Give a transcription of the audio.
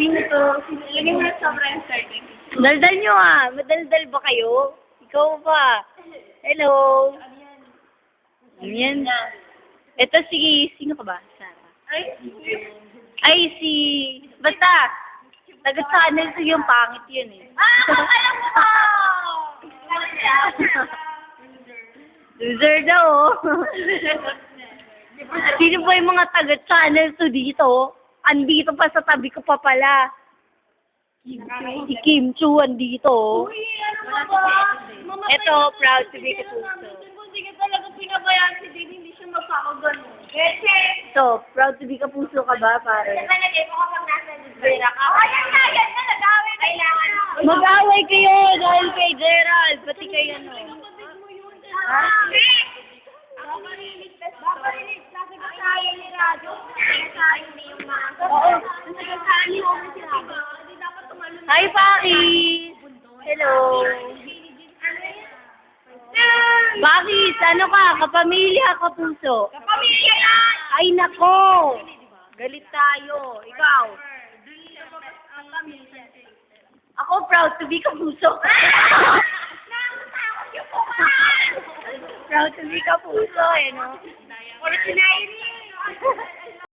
Sino to? Lagyan mo na sobra yung starting. Daldal nyo ah. Madaldal ba kayo? Ikaw pa. Hello. Yan. Ito si, sino ka ba? Sarah. Ay, Ay, si, basta, taga channel to yung pangit yun eh. ah, alam mo ko! Loser daw oh. Sino ba yung mga taga channel to dito? Andito pa sa tabi ko pa pala. Si Kim Chu andito. Uy, ano ba ba? Ito, na proud to be Kapuso. sige talaga pinabayaan si Dave, hindi siya magkakagano. Kasi, So, proud to be kapuso ka ba, pare? nalagay mo kapag nasa Libera ka. Oh, yan na, yan na, nag-away Kailangan. Mag-away kayo dahil kay Gerald. Pati kay ano. Kapatid mo yun. Ha? Babarinig, babarinig. Kasi kasayan ni Radyo. Kasayan Hi, Paris! Hello! Bakit? Ano ka? Kapamilya, kapuso? Kapamilya yan! Ay, nako! Galit tayo. Ikaw? Ako proud to be kapuso. Proud to be kapuso, eh, no? Original.